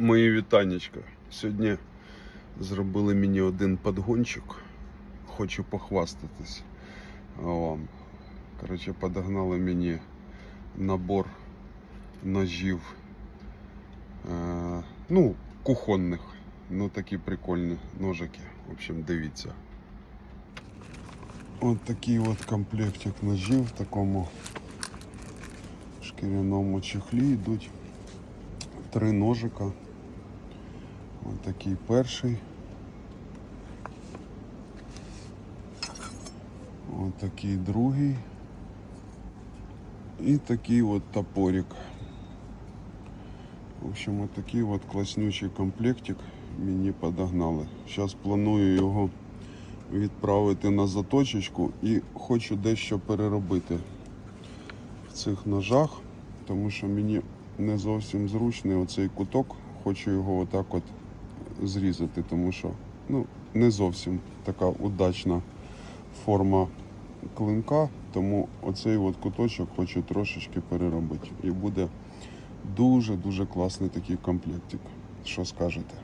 Мої вітанечка. Сьогодні зробили мені один подгончик. Хочу похвастатись вам. Коротше, подогнали мені набор ножів. Е, ну, кухонних. Ну такі прикольні ножики. В общем, дивіться. От такий от комплектик ножів в такому шкіряному чехлі йдуть три ножика. Ось такий перший. Ось такий другий. І такий от топорик. В общем, от такий от класнючий комплектик мені подогнали. Зараз планую його відправити на заточечку і хочу дещо переробити в цих ножах, тому що мені не зовсім зручний оцей куток. Хочу його отак от зрізати, тому що ну, не зовсім така удачна форма клинка, тому оцей от куточок хочу трошечки переробити. І буде дуже-дуже класний такий комплектик. Що скажете?